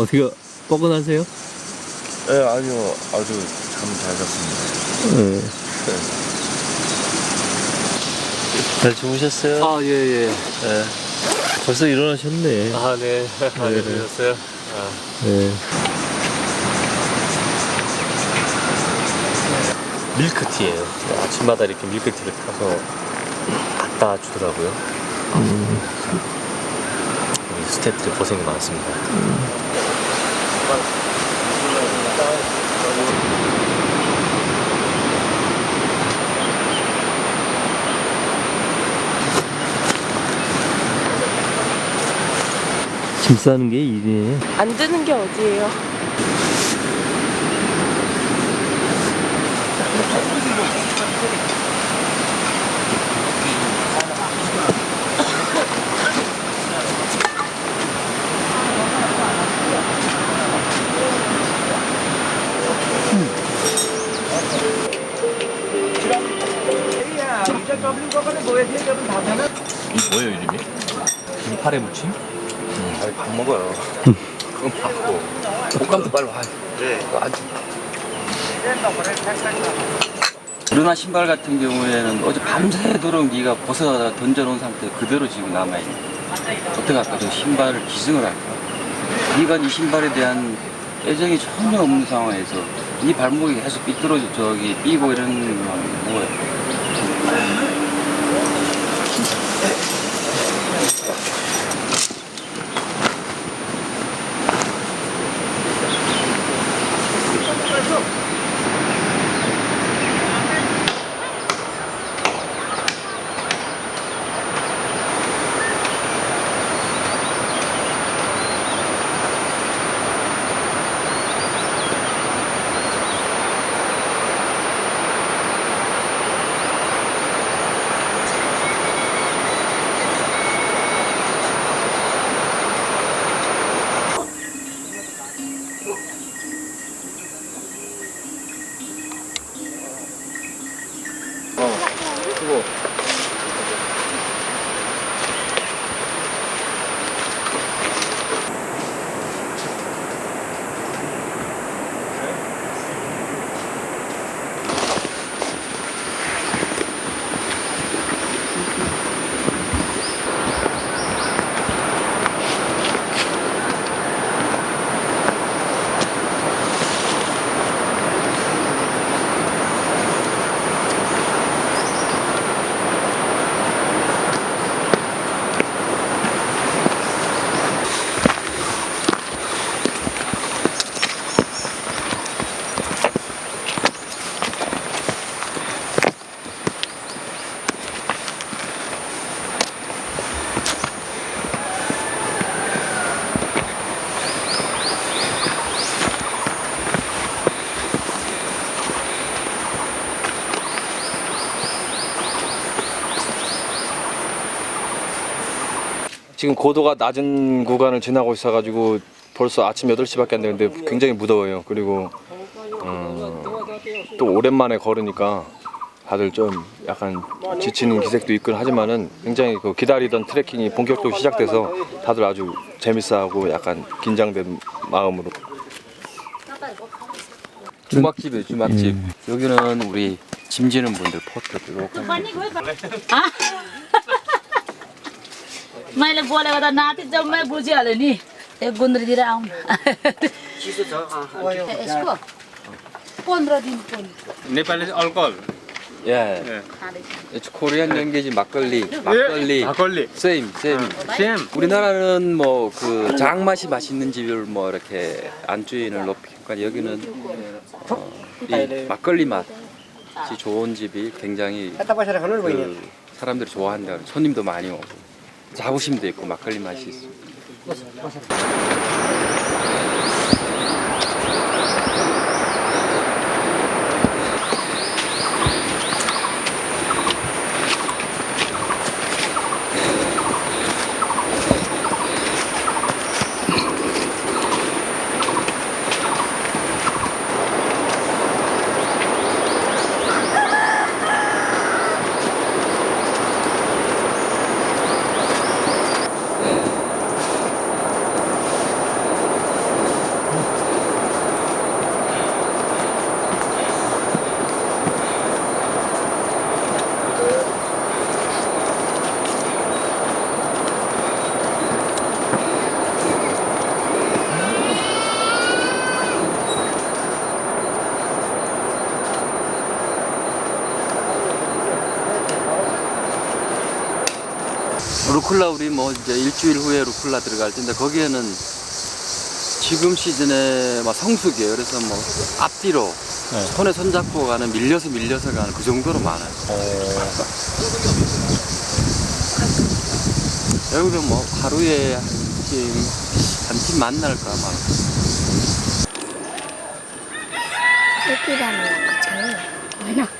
어떻게 뻐근하세요? 네, 아니요. 아주 참잘 잤습니다. 네. 잘 주무셨어요? 아, 예, 예. 네. 벌써 일어나셨네. 아, 네. 많이 드셨어요? 네. 밀크티예요. 아침마다 이렇게 밀크티를 타서 갖다 주더라고요. 우리 스태프들 고생이 많습니다. 짐 싸는 게 일이에요. 안 되는 게 어디예요? 이 뭐예요, 이름이? 김파래 무침? 아니, 밥 먹어요. 그건 밥고. 볶음도 빨리 와. 네. 아주. 루나 신발 같은 경우에는 어제 밤새도록 네가 벗어다 던져놓은 상태 그대로 지금 남아있는 어떻게 할까? 저 신발을 기증을 할까? 네가 네 신발에 대한 애정이 전혀 없는 상황에서 네 발목이 계속 삐뚤어져 저기 삐고 이런 건 뭐예요? 지금 고도가 낮은 구간을 지나고 있어가지고 벌써 아침 8시밖에 안 되는데 굉장히 무더워요. 그리고 음, 또 오랜만에 걸으니까 다들 좀 약간 지치는 기색도 있긴 하지만은 굉장히 그 기다리던 트레킹이 본격적으로 시작돼서 다들 아주 재밌어하고 약간 긴장된 마음으로. 주막집이에요 주막집. 여기는 우리 짐지는 분들 포트 मैले बोलेको त नाति जम्मै बुझिहाल्यो नि एक गुन्द्रीतिर आउँ यसको पन्ध्र दिन नेपाली अल्कोहल 예. It's Korean language 막걸리 막걸리 막걸리 세임 세임 쌤 우리나라는 뭐 그 장맛이 맛있는 집을 뭐 이렇게 안주인을 높이니까 여기는 어, 이 막걸리 맛이 좋은 집이 굉장히 그 사람들이 좋아한다. 손님도 많이 오고 자부심도 있고 막걸리 맛이 있어. 루콜라 우리 뭐 이제 일주일 후에 루콜라 들어갈 텐데 거기에는 지금 시즌에 막 성수기예요. 그래서 뭐 앞뒤로 네. 손에 손잡고 가는 밀려서 밀려서 가는 그 정도로 많아요. 여기는 뭐 하루에 한 팀 한 팀 만날까 Mới nào 한 거야, 뭐. Nó gắn tay cái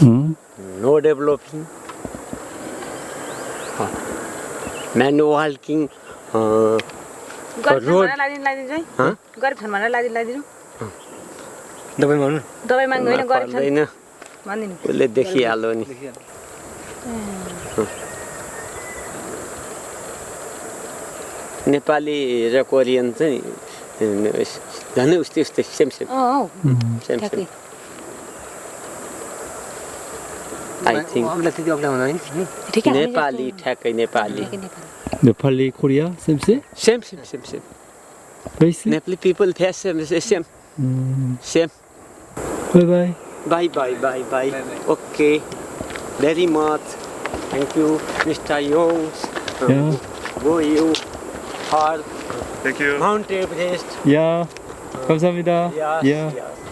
no developing. Huh. man walking uh, छन्? गरिब भनेर दबाई माग्नु दबाई माग्नु होइन गरिब छन् उसले देखिहाल्यो नि नेपाली र कोरियन चाहिँ झन् उस्तै उस्तै same same same same I think ठिकै हामी नेपाली ठ्याक्कै नेपाली ठ्याक्कै Nepali Nepali, Korea, same same? Same same same same Very same? Nepali people face same same Mm. Same Bye bye. Bye bye bye bye okay very much thank you mister Youngs Yeah. Go you for Thank you. Mount Everest Yeah. 감사합니다. Yes, Yeah. yes.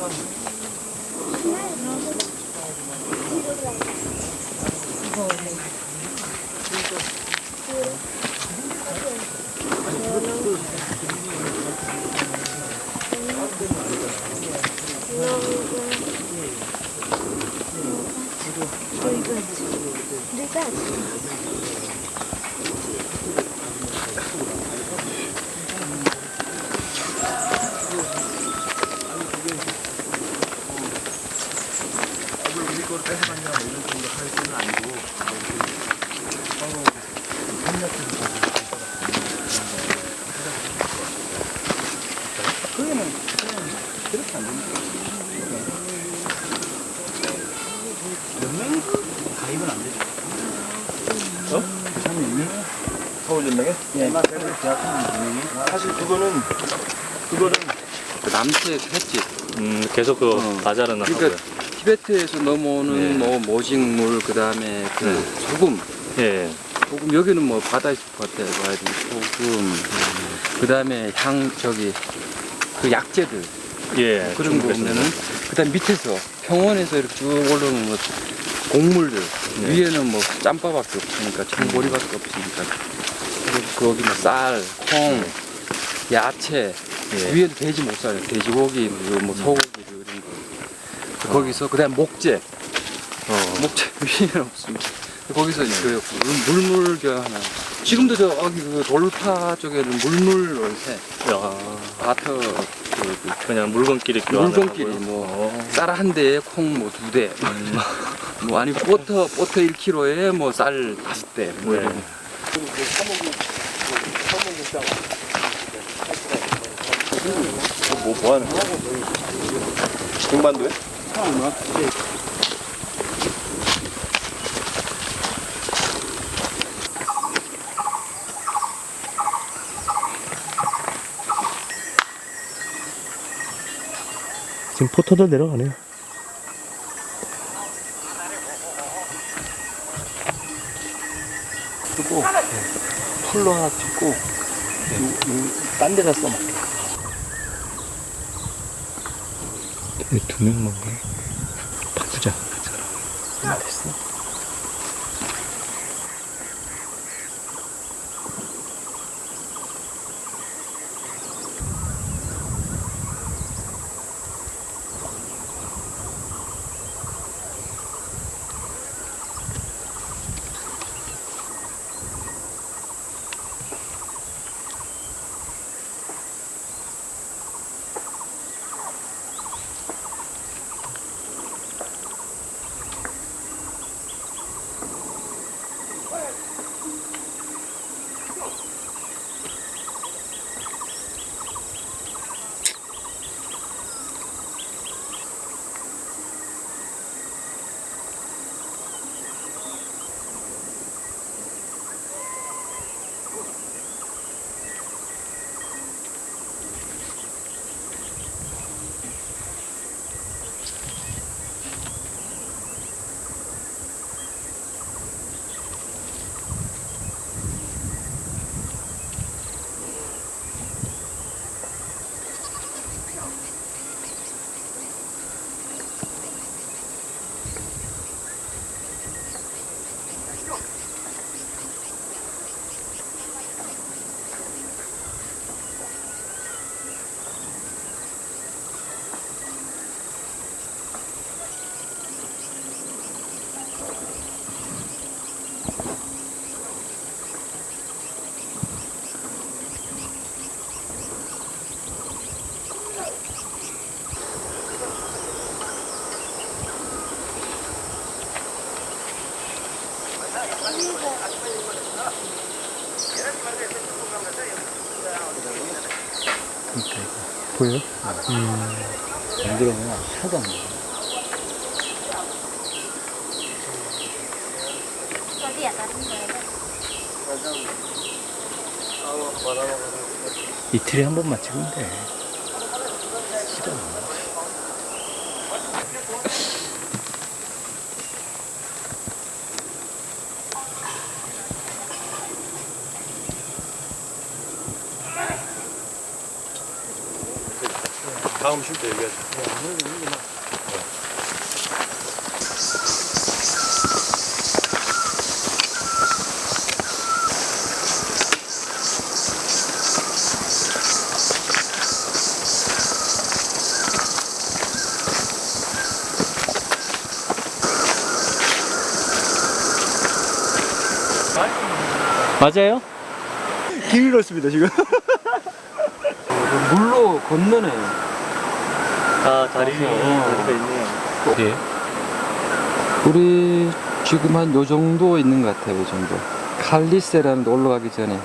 감사합니다. 그 남색 횟집. 음, 계속 그 어. 바자르는 그러니까 하고요. 티베트에서 넘어오는 네. 뭐 모직물 그다음에 그 네. 소금 예. 소금 여기는 뭐 바다에서 같아 봐야 돼 소금 그다음에 향 저기 그 약재들 예. 그런 거. 보면은 그다음 밑에서 평원에서 이렇게 쭉 올라오는 뭐 곡물들. 네. 위에는 뭐 짬바밖에 없으니까 청보리밖에 없으니까. 그리고 거기 뭐 쌀, 콩, 야채. 예. 위에는 돼지 목살, 돼지고기, 뭐, 뭐 소고기 뭐 이런 거. 거기서 그다음 목재. 어. 목재 위에는 없습니다. 거기서 그 물물교 하나. 지금도 저기 그 돌파 쪽에는 물물 새 야, 바터 그, 그냥 물건끼리 교환을 물건끼리 하고요. 뭐 어. 쌀한 대에 콩 뭐 두 대, 뭐 아니 버터 버터 1kg에 뭐 쌀 다섯 대, 뭐 네. 이런. 거. 뭐, 뭐 하는 거야? 등반도에? 지금 포터들 내려가네요. 그리고 풀로 하나 찍고 딴 데다 써먹게. 두 명만 가요. 하나도 안 돼. 어디야 다른 거야? 이틀에 한 번만 찍으면 돼. 다음 쉴 때 얘기하자. 맞아요? 길 잃었습니다 지금 물로 건너네 아 다리 어. 다리가 있네요. 예. 우리 지금 한 요 정도 있는 것 같아요, 요 정도. 칼리세라는 데 올라가기 전에.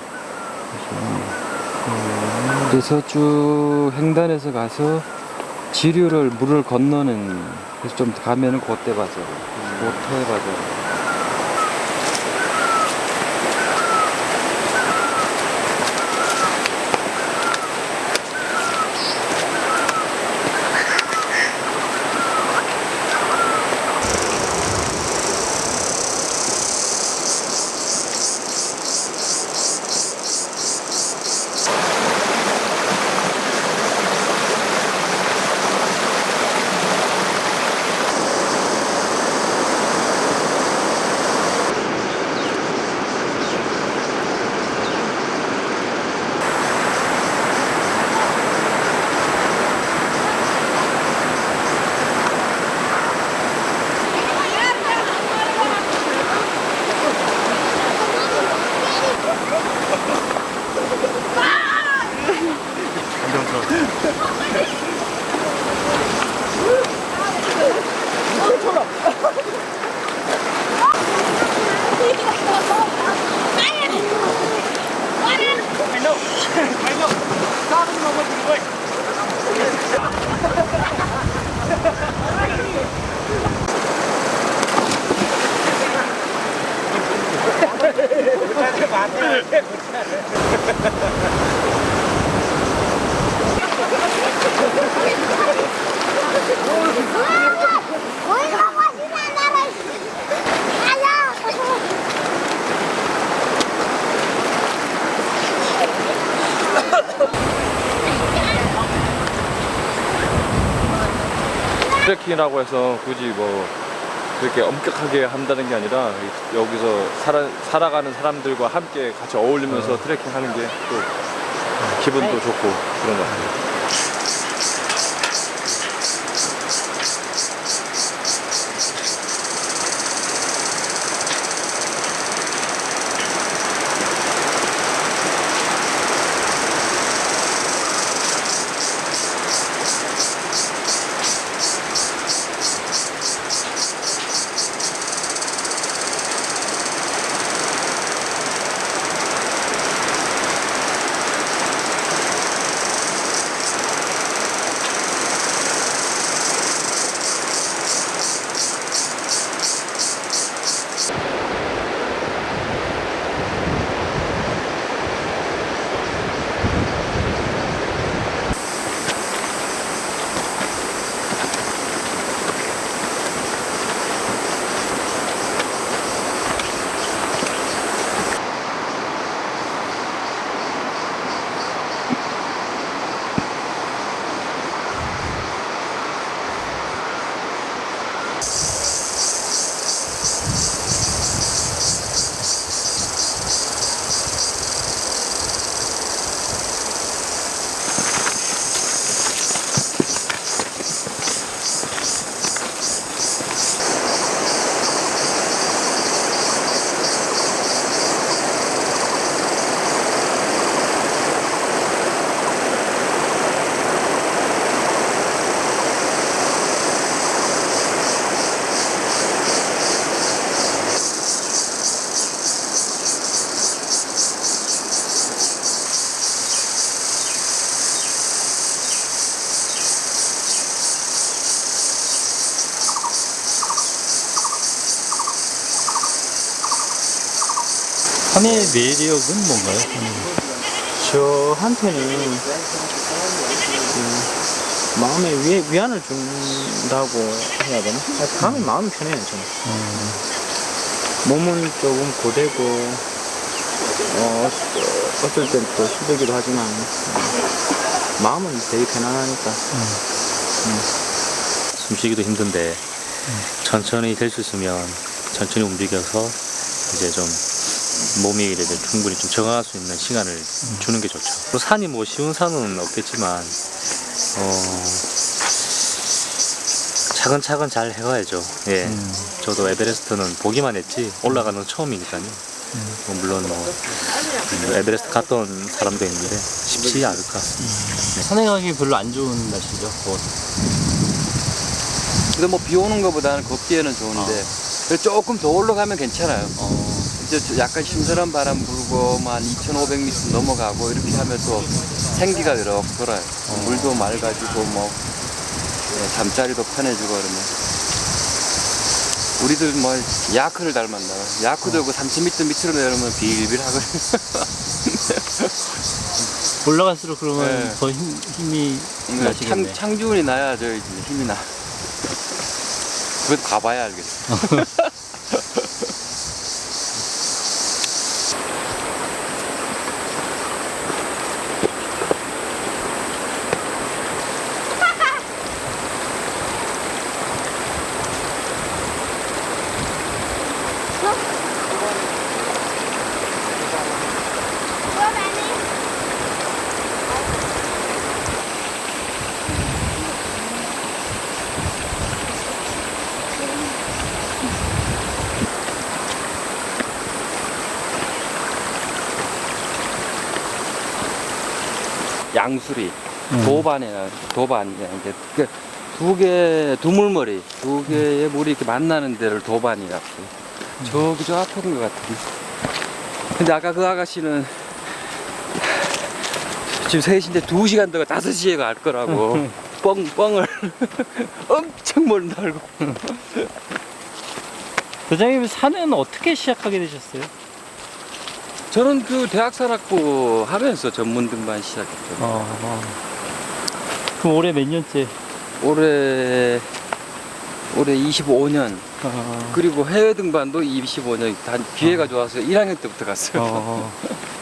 그래서 쭉 횡단해서 가서 지류를 물을 건너는 그래서 좀 가면은 그때 맞아요. 그때 맞아 트레킹이라고 해서 굳이 뭐 그렇게 엄격하게 한다는 게 아니라 여기서 살아, 살아가는 사람들과 함께 같이 어울리면서 트레킹 하는 게 또 기분도 좋고 그런 것 같아요. 산의 매력은 뭔가요? 저한테는 그 마음에 위, 위안을 준다고 해야 되나? 가면 마음이 편해요 저는. 몸은 조금 고되고 어, 어쩔 땐 또 힘들기도 하지만 어, 마음은 되게 편안하니까 숨쉬기도 힘든데 천천히 될 수 있으면 천천히 움직여서 이제 좀 몸이 이제 충분히 좀 적응할 수 있는 시간을 주는 게 좋죠. 뭐 산이 뭐 쉬운 산은 없겠지만 어 차근차근 잘 해가야죠. 예. 저도 에베레스트는 보기만 했지 올라가는 건 처음이니까요. 뭐 물론 뭐 에베레스트 갔던 사람도 있는데 쉽지 않을 것 같습니다. 산행하기 별로 안 좋은 날씨죠. 더워서. 근데 뭐 비 오는 것보다는 걷기에는 좋은데 그래서 조금 더 올라가면 괜찮아요. 이제 저 약간 신선한 바람 불고 뭐한 2,500m 넘어가고 이렇게 하면 또 생기가 이렇게 돌아요. 물도 맑아지고 뭐 예, 잠자리도 편해지고 그러면 우리들 뭐 야크를 닮았나 봐요. 야크도 그 30m 밑으로 내려오면 빌빌하거든요. 올라갈수록 그러면 네. 더 힘, 힘이 네, 나시겠네. 창, 창준이 나야 저 힘이 나. 그것도 가봐야 알겠어. 양수리 도반이나 도반이야. 이게 그 두개 두물머리 두 개의 물이 이렇게 만나는 데를 도반이라고 저기 저 앞에 온것 같은데. 근데 아까 그 아가씨는 지금 3시인데 2시간 더가 5시에 갈 거라고 뻥 뻥을 엄청 멀리 달고. 도장님 산은 어떻게 시작하게 되셨어요? 저는 그 대학 산악부 하면서 전문 등반 시작했죠 어, 어. 그럼 올해 몇 년째? 올해 올해 25년 어, 그리고 해외 등반도 25년 단 기회가 좋아서 1학년 때부터 갔어요. 어.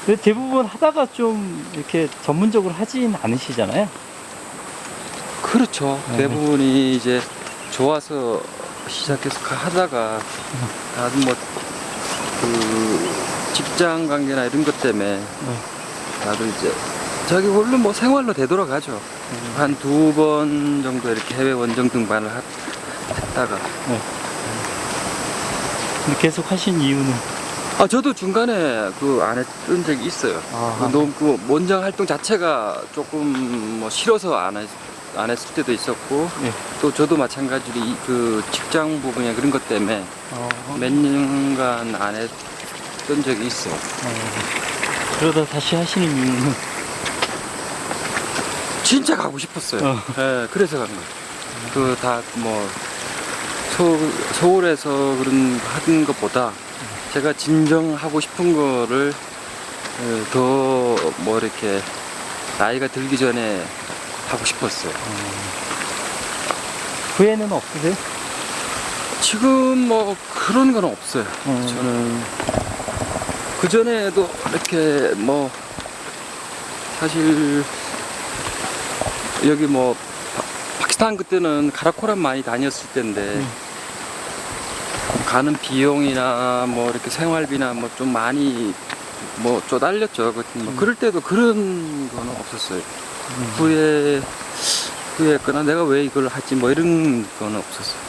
근데 대부분 하다가 좀 이렇게 전문적으로 하진 않으시잖아요. 그렇죠. 네. 대부분이 이제 좋아서 시작해서 가- 하다가 다들 뭐그 직장 관계나 이런 것 때문에 다들 이제 자기 원래 뭐 생활로 되돌아가죠. 한 두 번 정도 이렇게 해외 원정 등반을 하- 했다가 근데 계속 하신 이유는? 아 저도 중간에 그 안 했던 적이 있어요. 그 너무 그 원정 활동 자체가 조금 뭐 싫어서 안, 했, 안 했을 때도 있었고 예. 또 저도 마찬가지로 이 그 직장 부분이나 그런 것 때문에 어, 몇 년간 안 했던 적이 있어요. 그러다 다시 하시는 이유는? 진짜 가고 싶었어요. 어. 예, 그래서 간 거예요. 그 다 뭐 서울 에서 그런 하는 것보다 제가 진정 하고 싶은 거를 더 뭐 이렇게 나이가 들기 전에 하고 싶었어요. 후회는 없으세요? 지금 뭐 그런 건 없어요. 음. 저는 그 전에도 이렇게 뭐 사실 여기 뭐 파- 파키스탄 그때는 카라코란 많이 다녔을 때인데 가는 비용이나 뭐 이렇게 생활비나 뭐 좀 많이 뭐 쪼달렸죠. 그- 뭐 그럴 때도 그런 거는 없었어요. 후회 후회했거나 내가 왜 이걸 하지 뭐 이런 거는 없었어요.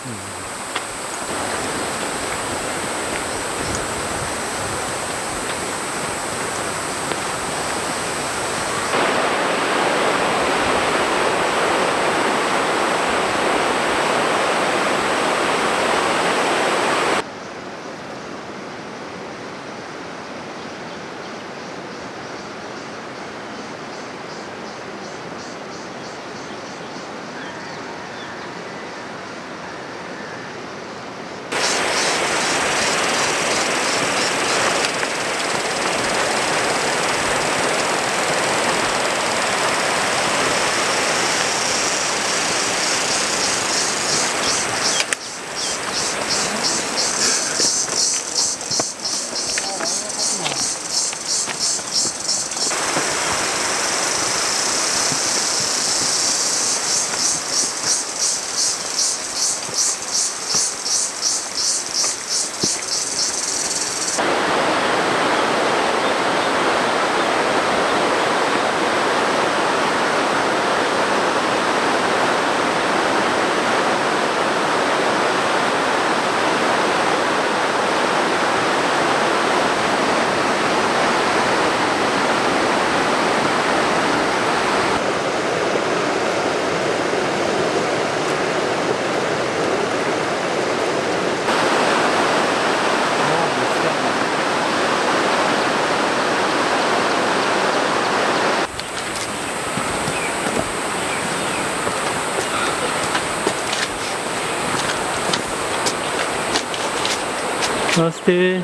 나스테.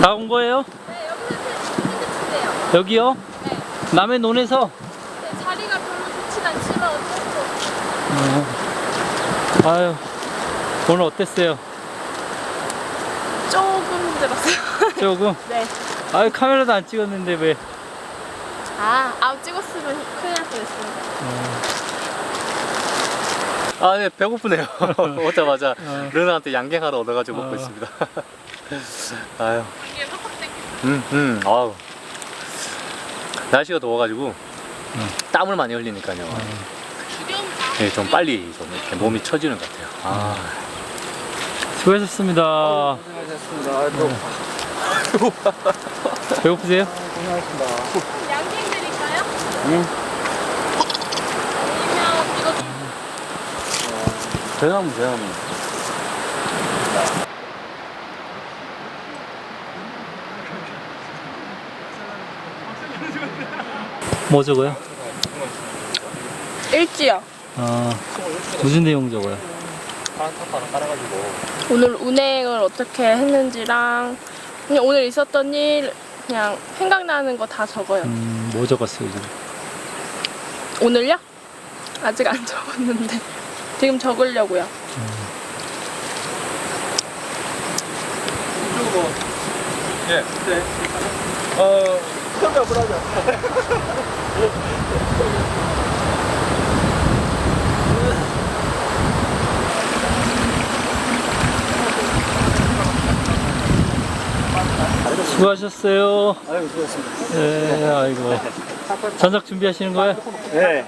다온 거예요? 여기요? 남의 논에서? 자리가 별로 좋진 않지만 어쩔 수 없어. 아유, 오늘 어땠어요? 조금 힘들었어요. 조금? 네. 아유, 카메라도 안 찍었는데 왜? 아, 아웃 찍었으면 큰일 날 뻔했어요. 아, 네, 배고프네요. 오자마자 르나한테 양갱하러 얻어가지고 먹고 어. 있습니다. 아유. 음, 음, 아우. 날씨가 더워가지고 땀을 많이 흘리니까요. 네, 좀 빨리 좀 이렇게 몸이 처지는 것 같아요. 아, 수고하셨습니다. 배고프세요? 양갱 드릴까요? 응. 아니면 이거 대나무 대나무 뭐 적어요? 일지요. 아, 무슨 내용 적어요? 오늘 운행을 어떻게 했는지랑 그냥 오늘 있었던 일 그냥 생각나는 거 다 적어요. 음, 뭐 적었어요, 지금? 오늘요? 아직 안 적었는데 지금 적으려고요. 예, 네. 어, 처음에 뭐라죠? 수고하셨어요. 아유, 수고했습니다. 네, 아이고. 전작 준비하시는 거예요? 네.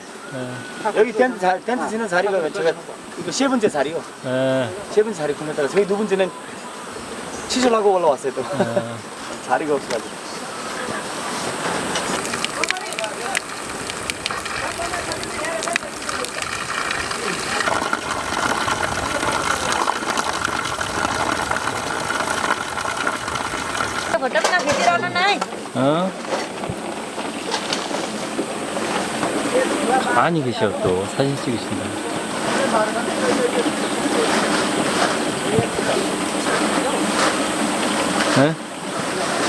여기 텐트, 자, 텐트 치는 자리가 제가 이거 세 번째 자리요. 네. 세 번째 자리 구매다가 저희 두 번째는 취소하고 올라왔어요 또. 자리가 없어가지고. 어? 많이 계셔, 또. 사진 찍으신다. 네?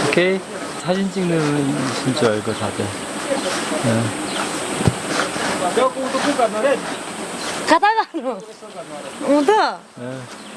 오케이. 사진 찍는 신줄 알고 다들. 네. 가다가 어디? 네.